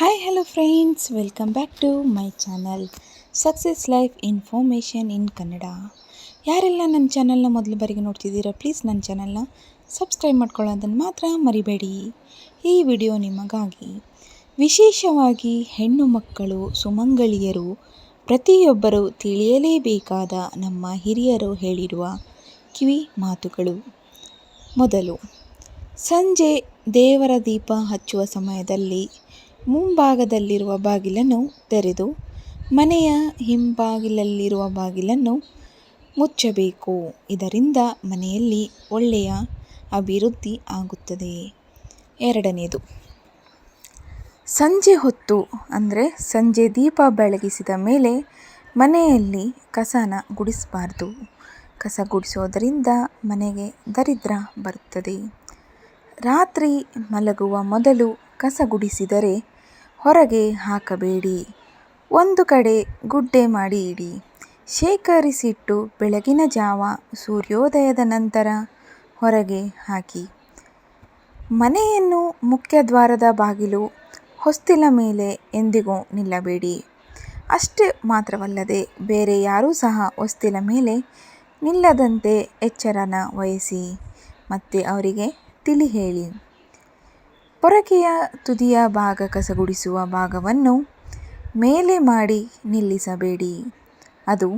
Hi hello friends welcome back to my channel success life information in Kannada ಯಾರೆಲ್ಲ ನನ್ನ ಚಾನಲ್ನ ಮೊದಲು ಬಾರಿಗೆ ನೋಡ್ತಿದ್ದೀರಾ ಪ್ಲೀಸ್ ನನ್ನ ಚಾನಲ್ನ ಸಬ್ಸ್ಕ್ರೈಬ್ ಮಾಡ್ಕೊಳ್ಳೋದನ್ನು ಮಾತ್ರ ಮರಿಬೇಡಿ. ಈ ವಿಡಿಯೋ ನಿಮಗಾಗಿ ವಿಶೇಷವಾಗಿ ಹೆಣ್ಣು ಮಕ್ಕಳು ಸುಮಂಗಳಿಯರು ಪ್ರತಿಯೊಬ್ಬರು ತಿಳಿಯಲೇಬೇಕಾದ ನಮ್ಮ ಹಿರಿಯರು ಹೇಳಿರುವ ಕಿವಿ ಮಾತುಗಳು. ಮೊದಲು, ಸಂಜೆ ದೇವರ ದೀಪ ಹಚ್ಚುವ ಸಮಯದಲ್ಲಿ ಮುಂಭಾಗದಲ್ಲಿರುವ ಬಾಗಿಲನ್ನು ತೆರೆದು ಮನೆಯ ಹಿಂಬಾಗಿಲಲ್ಲಿರುವ ಬಾಗಿಲನ್ನು ಮುಚ್ಚಬೇಕು. ಇದರಿಂದ ಮನೆಯಲ್ಲಿ ಒಳ್ಳೆಯ ಅಭಿವೃದ್ಧಿ ಆಗುತ್ತದೆ. ಎರಡನೆಯದು ಸಂಜೆ ಹೊತ್ತು, ಅಂದರೆ ಸಂಜೆ ದೀಪ ಬೆಳಗಿಸಿದ ಮೇಲೆ ಮನೆಯಲ್ಲಿ ಕಸನ ಗುಡಿಸಬಾರ್ದು. ಕಸ ಗುಡಿಸೋದರಿಂದ ಮನೆಗೆ ದರಿದ್ರ ಬರುತ್ತದೆ. ರಾತ್ರಿ ಮಲಗುವ ಮೊದಲು ಕಸ ಗುಡಿಸಿದರೆ ಹೊರಗೆ ಹಾಕಬೇಡಿ. ಒಂದು ಕಡೆ ಗುಡ್ಡೆ ಮಾಡಿ ಇಡಿ ಶೇಖರಿಸಿಟ್ಟು ಬೆಳಗಿನ ಜಾವ ಸೂರ್ಯೋದಯದ ನಂತರ ಹೊರಗೆ ಹಾಕಿ. ಮನೆಯನ್ನು ಮುಖ್ಯದ್ವಾರದ ಬಾಗಿಲು ಹೊಸ್ತಿಲ ಮೇಲೆ ಎಂದಿಗೂ ನಿಲ್ಲಬೇಡಿ. ಅಷ್ಟೇ ಮಾತ್ರವಲ್ಲದೆ ಬೇರೆ ಯಾರೂ ಸಹ ಹೊಸ್ತಿಲ ಮೇಲೆ ನಿಲ್ಲದಂತೆ ಎಚ್ಚರನ ವಹಿಸಿ. ಮತ್ತೆ ಅವರಿಗೆ ತಿಳಿ ಹೇಳಿ. ಪೊರಕೆಯ ತುದಿಯ ಭಾಗ ಕಸಗುಡಿಸುವ ಭಾಗವನ್ನು ಮೇಲೆ ಮಾಡಿ ನಿಲ್ಲಿಸಬೇಡಿ. ಅದು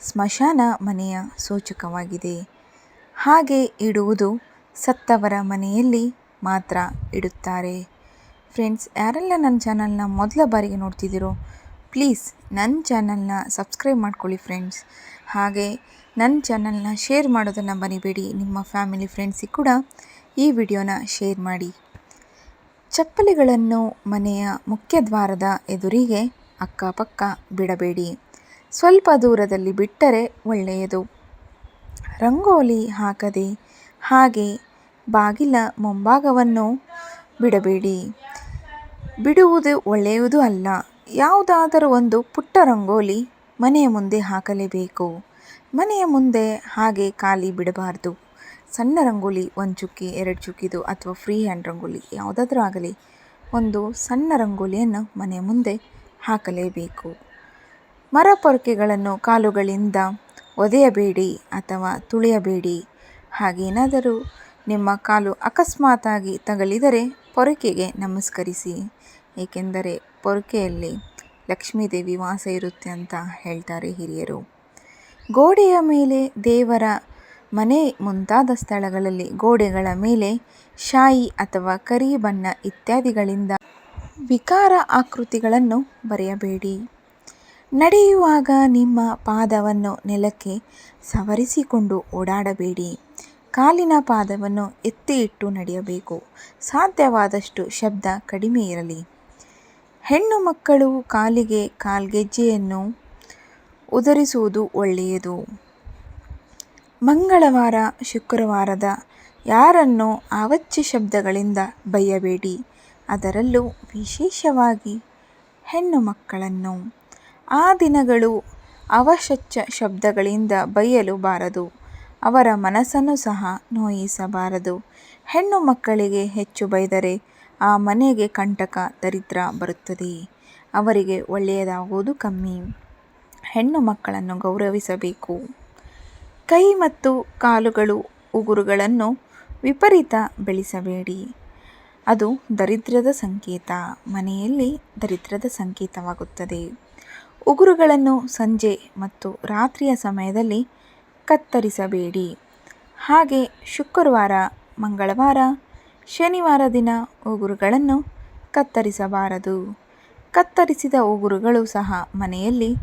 ಸ್ಮಶಾನ ಮನೆಯ ಸೂಚಕವಾಗಿದೆ. ಹಾಗೆ ಇಡುವುದು ಸತ್ತವರ ಮನೆಯಲ್ಲಿ ಮಾತ್ರ ಇಡುತ್ತಾರೆ. ಫ್ರೆಂಡ್ಸ್, ಯಾರೆಲ್ಲ ನನ್ನ ಚಾನಲ್ನ ಮೊದಲ ಬಾರಿಗೆ ನೋಡ್ತಿದ್ದೀರೋ, ಪ್ಲೀಸ್ ನನ್ನ ಚಾನಲ್ನ ಸಬ್ಸ್ಕ್ರೈಬ್ ಮಾಡ್ಕೊಳ್ಳಿ ಫ್ರೆಂಡ್ಸ್. ಹಾಗೆ ನನ್ನ ಚಾನಲ್ನ ಶೇರ್ ಮಾಡೋದನ್ನು ಮರಿಬೇಡಿ. ನಿಮ್ಮ ಫ್ಯಾಮಿಲಿ, ಫ್ರೆಂಡ್ಸಿಗೆ ಕೂಡ ಈ ವಿಡಿಯೋನ ಶೇರ್ ಮಾಡಿ. ಚಪ್ಪಲಿಗಳನ್ನು ಮನೆಯ ಮುಖ್ಯ ದ್ವಾರದ ಎದುರಿಗೆ ಅಕ್ಕಪಕ್ಕ ಬಿಡಬೇಡಿ. ಸ್ವಲ್ಪ ದೂರದಲ್ಲಿ ಬಿಟ್ಟರೆ ಒಳ್ಳೆಯದು. ರಂಗೋಲಿ ಹಾಕದೆ ಹಾಗೆ ಬಾಗಿಲ ಮುಂಭಾಗವನ್ನು ಬಿಡಬೇಡಿ. ಬಿಡುವುದು ಒಳ್ಳೆಯದು ಅಲ್ಲ. ಯಾವುದಾದರೂ ಒಂದು ಪುಟ್ಟ ರಂಗೋಲಿ ಮನೆಯ ಮುಂದೆ ಹಾಕಲೇಬೇಕು. ಮನೆಯ ಮುಂದೆ ಹಾಗೆ ಖಾಲಿ ಬಿಡಬಾರ್ದು. ಸಣ್ಣ ರಂಗೋಲಿ, ಒಂದು ಚುಕ್ಕಿ, ಎರಡು ಚುಕ್ಕಿದು ಅಥವಾ ಫ್ರೀ ಹ್ಯಾಂಡ್ ರಂಗೋಲಿ ಯಾವುದಾದ್ರೂ ಆಗಲಿ ಒಂದು ಸಣ್ಣ ರಂಗೋಲಿಯನ್ನು ಮನೆ ಮುಂದೆ ಹಾಕಲೇಬೇಕು. ಮರ ಪೊರಕೆಗಳನ್ನು ಕಾಲುಗಳಿಂದ ಒದೆಯಬೇಡಿ ಅಥವಾ ತುಳಿಯಬೇಡಿ. ಹಾಗೇನಾದರೂ ನಿಮ್ಮ ಕಾಲು ಅಕಸ್ಮಾತಾಗಿ ತಗಲಿದರೆ ಪೊರಕೆಗೆ ನಮಸ್ಕರಿಸಿ. ಏಕೆಂದರೆ ಪೊರಕೆಯಲ್ಲಿ ಲಕ್ಷ್ಮೀದೇವಿ ವಾಸ ಇರುತ್ತೆ ಅಂತ ಹೇಳ್ತಾರೆ ಹಿರಿಯರು. ಗೋಡೆಯ ಮೇಲೆ ದೇವರ ಮನೆ ಮುಂತಾದ ಸ್ಥಳಗಳಲ್ಲಿ ಗೋಡೆಗಳ ಮೇಲೆ ಶಾಯಿ ಅಥವಾ ಕರಿ ಬಣ್ಣ ಇತ್ಯಾದಿಗಳಿಂದ ವಿಕಾರ ಆಕೃತಿಗಳನ್ನು ಬರೆಯಬೇಡಿ. ನಡೆಯುವಾಗ ನಿಮ್ಮ ಪಾದವನ್ನು ನೆಲಕ್ಕೆ ಸವರಿಸಿಕೊಂಡು ಓಡಾಡಬೇಡಿ. ಕಾಲಿನ ಪಾದವನ್ನು ಎತ್ತಿ ಇಟ್ಟು ನಡೆಯಬೇಕು. ಸಾಧ್ಯವಾದಷ್ಟು ಶಬ್ದ ಕಡಿಮೆ ಇರಲಿ. ಹೆಣ್ಣು ಮಕ್ಕಳು ಕಾಲಿಗೆ ಕಾಲ್ಗೆಜ್ಜೆಯನ್ನು ಉದರಿಸುವುದು ಒಳ್ಳೆಯದು. ಮಂಗಳವಾರ, ಶುಕ್ರವಾರದ ಯಾರನ್ನು ಅವಾಚ್ಯ ಶಬ್ದಗಳಿಂದ ಬೈಯಬೇಡಿ. ಅದರಲ್ಲೂ ವಿಶೇಷವಾಗಿ ಹೆಣ್ಣು ಮಕ್ಕಳನ್ನು. ಆ ದಿನಗಳು ಅವಶಚ್ಚ ಶಬ್ದಗಳಿಂದ ಬೈಯಲು ಬಾರದು. ಅವರ ಮನಸ್ಸನ್ನು ಸಹ ನೋಯಿಸಬಾರದು. ಹೆಣ್ಣು ಮಕ್ಕಳಿಗೆ ಹೆಚ್ಚು ಬೈದರೆ ಆ ಮನೆಗೆ ಕಂಟಕ ದರಿದ್ರ ಬರುತ್ತದೆ. ಅವರಿಗೆ ಒಳ್ಳೆಯದಾಗುವುದು ಕಮ್ಮಿ. ಹೆಣ್ಣು ಮಕ್ಕಳನ್ನು ಗೌರವಿಸಬೇಕು. ಕೈ ಮತ್ತು ಕಾಲುಗಳು ಉಗುರುಗಳನ್ನು ವಿಪರೀತ ಬೆಳೆಸಬೇಡಿ. ಅದು ದರಿದ್ರದ ಸಂಕೇತ. ಮನೆಯಲ್ಲಿ ದರಿದ್ರದ ಸಂಕೇತವಾಗುತ್ತದೆ. ಉಗುರುಗಳನ್ನು ಸಂಜೆ ಮತ್ತು ರಾತ್ರಿಯ ಸಮಯದಲ್ಲಿ ಕತ್ತರಿಸಬೇಡಿ. ಹಾಗೆ ಶುಕ್ರವಾರ, ಮಂಗಳವಾರ, ಶನಿವಾರ ದಿನ ಉಗುರುಗಳನ್ನು ಕತ್ತರಿಸಬಾರದು. ಕತ್ತರಿಸಿದ ಉಗುರುಗಳು ಸಹ ಮನೆಯಲ್ಲಿ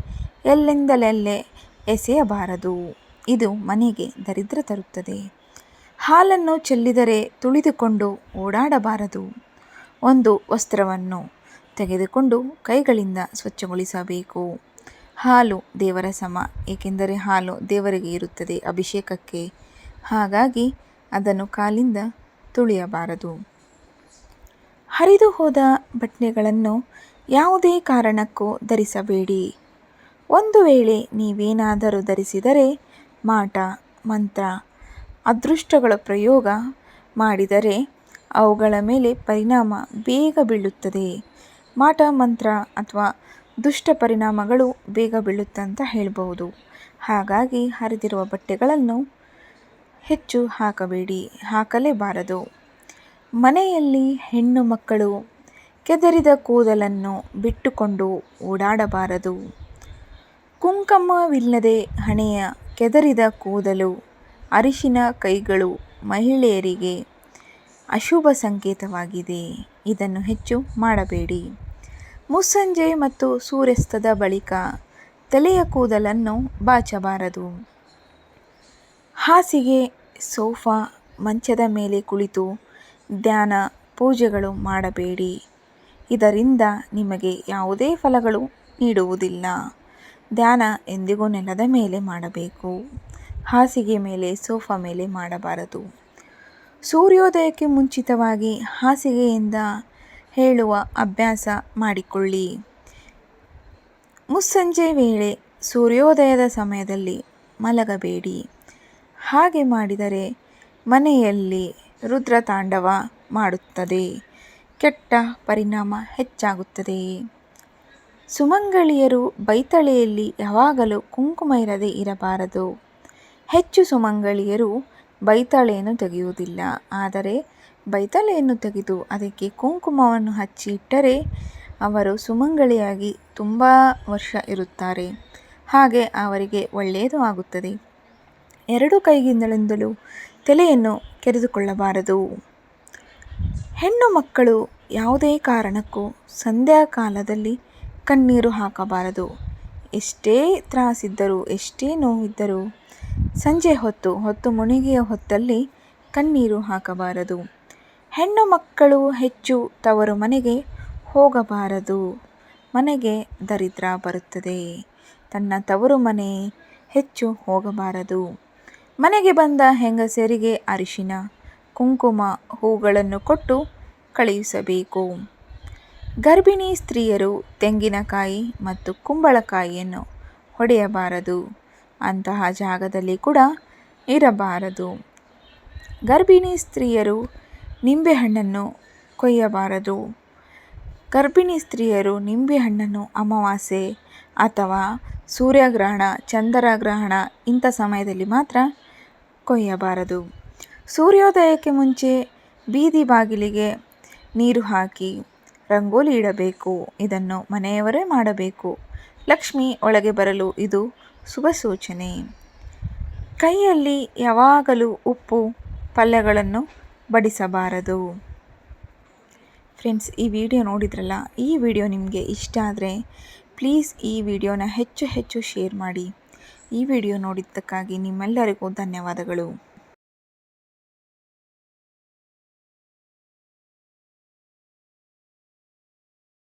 ಎಲ್ಲೆಂದಲೆಲ್ಲೇ ಎಸೆಯಬಾರದು. ಇದು ಮನೆಗೆ ದರಿದ್ರ ತರುತ್ತದೆ. ಹಾಲನ್ನು ಚೆಲ್ಲಿದರೆ ತುಳಿದುಕೊಂಡು ಓಡಾಡಬಾರದು. ಒಂದು ವಸ್ತ್ರವನ್ನು ತೆಗೆದುಕೊಂಡು ಕೈಗಳಿಂದ ಸ್ವಚ್ಛಗೊಳಿಸಬೇಕು. ಹಾಲು ದೇವರ ಸಮ, ಏಕೆಂದರೆ ಹಾಲು ದೇವರಿಗೆ ಇರುತ್ತದೆ ಅಭಿಷೇಕಕ್ಕೆ. ಹಾಗಾಗಿ ಅದನ್ನು ಕಾಲಿಂದ ತುಳಿಯಬಾರದು. ಹರಿದು ಹೋದ ಬಟ್ಟೆಗಳನ್ನು ಯಾವುದೇ ಕಾರಣಕ್ಕೂ ಧರಿಸಬೇಡಿ. ಒಂದು ವೇಳೆ ನೀವೇನಾದರೂ ಧರಿಸಿದರೆ ಮಾಟ, ಮಂತ್ರ, ಅದೃಷ್ಟಗಳ ಪ್ರಯೋಗ ಮಾಡಿದರೆ ಅವುಗಳ ಮೇಲೆ ಪರಿಣಾಮ ಬೇಗ ಬೀಳುತ್ತದೆ. ಮಾಟ, ಮಂತ್ರ ಅಥವಾ ದುಷ್ಟ ಪರಿಣಾಮಗಳು ಬೇಗ ಬೀಳುತ್ತಂತ ಹೇಳ್ಬೋದು ಹಾಗಾಗಿ ಹರಿದಿರುವ ಬಟ್ಟೆಗಳನ್ನು ಹೆಚ್ಚು ಹಾಕಬೇಡಿ, ಹಾಕಲೇಬಾರದು. ಮನೆಯಲ್ಲಿ ಹೆಣ್ಣು ಮಕ್ಕಳು ಕೆದರಿದ ಕೂದಲನ್ನು ಬಿಟ್ಟುಕೊಂಡು ಓಡಾಡಬಾರದು. ಕುಂಕುಮವಿಲ್ಲದೆ ಹಣೆಯ ಕೆದರಿದ ಕೂದಲು, ಅರಿಶಿನ ಕೈಗಳು ಮಹಿಳೆಯರಿಗೆ ಅಶುಭ ಸಂಕೇತವಾಗಿದೆ. ಇದನ್ನು ಹೆಚ್ಚು ಮಾಡಬೇಡಿ. ಮುಸ್ಸಂಜೆ ಮತ್ತು ಸೂರ್ಯಾಸ್ತದ ಬಳಿಕ ತಲೆಯ ಕೂದಲನ್ನು ಬಾಚಬಾರದು. ಹಾಸಿಗೆ, ಸೋಫಾ, ಮಂಚದ ಮೇಲೆ ಕುಳಿತು ಧ್ಯಾನ, ಪೂಜೆಗಳು ಮಾಡಬೇಡಿ. ಇದರಿಂದ ನಿಮಗೆ ಯಾವುದೇ ಫಲಗಳು ನೀಡುವುದಿಲ್ಲ. ಧ್ಯಾನ ಎಂದಿಗೂ ನೆಲದ ಮೇಲೆ ಮಾಡಬೇಕು. ಹಾಸಿಗೆ ಮೇಲೆ, ಸೋಫಾ ಮೇಲೆ ಮಾಡಬಾರದು. ಸೂರ್ಯೋದಯಕ್ಕೆ ಮುಂಚಿತವಾಗಿ ಹಾಸಿಗೆಯಿಂದ ಹೇಳುವ ಅಭ್ಯಾಸ ಮಾಡಿಕೊಳ್ಳಿ. ಮುಸ್ಸಂಜೆ ವೇಳೆ ಸೂರ್ಯೋದಯದ ಸಮಯದಲ್ಲಿ ಮಲಗಬೇಡಿ. ಹಾಗೆ ಮಾಡಿದರೆ ಮನೆಯಲ್ಲಿ ರುದ್ರತಾಂಡವ ಮಾಡುತ್ತದೆ. ಕೆಟ್ಟ ಪರಿಣಾಮ ಹೆಚ್ಚಾಗುತ್ತದೆ. ಸುಮಂಗಳಿಯರು ಬೈತಳೆಯಲ್ಲಿ ಯಾವಾಗಲೂ ಕುಂಕುಮ ಇರದೇ ಇರಬಾರದು. ಹೆಚ್ಚು ಸುಮಂಗಳಿಯರು ಬೈತಳೆಯನ್ನು ತೆಗೆಯುವುದಿಲ್ಲ. ಆದರೆ ಬೈತಳೆಯನ್ನು ತೆಗೆದು ಅದಕ್ಕೆ ಕುಂಕುಮವನ್ನು ಹಚ್ಚಿ ಇಟ್ಟರೆ ಅವರು ಸುಮಂಗಳಿಯಾಗಿ ತುಂಬ ವರ್ಷ ಇರುತ್ತಾರೆ. ಹಾಗೆ ಅವರಿಗೆ ಒಳ್ಳೆಯದು ಆಗುತ್ತದೆ. ಎರಡು ಕೈಗಿಂದಲಿಂದಲೂ ತಲೆಯನ್ನು ಕೆರೆದುಕೊಳ್ಳಬಾರದು. ಹೆಣ್ಣು ಮಕ್ಕಳು ಯಾವುದೇ ಕಾರಣಕ್ಕೂ ಸಂಧ್ಯಾಕಾಲದಲ್ಲಿ ಕಣ್ಣೀರು ಹಾಕಬಾರದು. ಎಷ್ಟೇ ತ್ರಾಸಿದ್ದರೂ, ಎಷ್ಟೇ ನೋವಿದ್ದರೂ, ಸಂಜೆ ಹೊತ್ತು ಹೊತ್ತು ಮುಣಿಗೆಯ ಹೊತ್ತಲ್ಲಿ ಕಣ್ಣೀರು ಹಾಕಬಾರದು. ಹೆಣ್ಣು ಮಕ್ಕಳು ಹೆಚ್ಚು ತವರು ಮನೆಗೆ ಹೋಗಬಾರದು. ಮನೆಗೆ ದರಿದ್ರ ಬರುತ್ತದೆ. ತನ್ನ ತವರು ಮನೆ ಹೆಚ್ಚು ಹೋಗಬಾರದು. ಮನೆಗೆ ಬಂದ ಹೆಂಗಸರಿಗೆ ಅರಿಶಿನ, ಕುಂಕುಮ ಹೂಗಳನ್ನು ಕೊಟ್ಟು ಕಳುಹಿಸಬೇಕು. ಗರ್ಭಿಣಿ ಸ್ತ್ರೀಯರು ತೆಂಗಿನಕಾಯಿ ಮತ್ತು ಕುಂಬಳಕಾಯಿಯನ್ನು ಹೊಡೆಯಬಾರದು. ಅಂತಹ ಜಾಗದಲ್ಲಿ ಕೂಡ ಇರಬಾರದು. ಗರ್ಭಿಣಿ ಸ್ತ್ರೀಯರು ನಿಂಬೆಹಣ್ಣನ್ನು ಕೊಯ್ಯಬಾರದು. ಗರ್ಭಿಣಿ ಸ್ತ್ರೀಯರು ನಿಂಬೆಹಣ್ಣನ್ನು ಅಮಾವಾಸ್ಯೆ ಅಥವಾ ಸೂರ್ಯಗ್ರಹಣ, ಚಂದ್ರಗ್ರಹಣ ಇಂಥ ಸಮಯದಲ್ಲಿ ಮಾತ್ರ ಕೊಯ್ಯಬಾರದು. ಸೂರ್ಯೋದಯಕ್ಕೆ ಮುಂಚೆ ಬೀದಿ ಬಾಗಿಲಿಗೆ ನೀರು ಹಾಕಿ ರಂಗೋಲಿ ಇಡಬೇಕು, ಇದನ್ನು ಮನೆಯವರೇ ಮಾಡಬೇಕು. ಲಕ್ಷ್ಮಿ ಒಳಗೆ ಬರಲು ಇದು ಶುಭ ಸೂಚನೆ. ಕೈಯಲ್ಲಿ ಯಾವಾಗಲೂ ಉಪ್ಪು, ಪಲ್ಯಗಳನ್ನು ಬಡಿಸಬಾರದು. ಫ್ರೆಂಡ್ಸ್, ಈ ವಿಡಿಯೋ ನೋಡಿದ್ರಲ್ಲ, ಈ ವಿಡಿಯೋ ನಿಮಗೆ ಇಷ್ಟ ಆದರೆ ಪ್ಲೀಸ್ ಈ ವಿಡಿಯೋನ ಹೆಚ್ಚು ಹೆಚ್ಚು ಶೇರ್ ಮಾಡಿ. ಈ ವಿಡಿಯೋ ನೋಡಿದ್ದಕ್ಕಾಗಿ ನಿಮ್ಮೆಲ್ಲರಿಗೂ ಧನ್ಯವಾದಗಳು.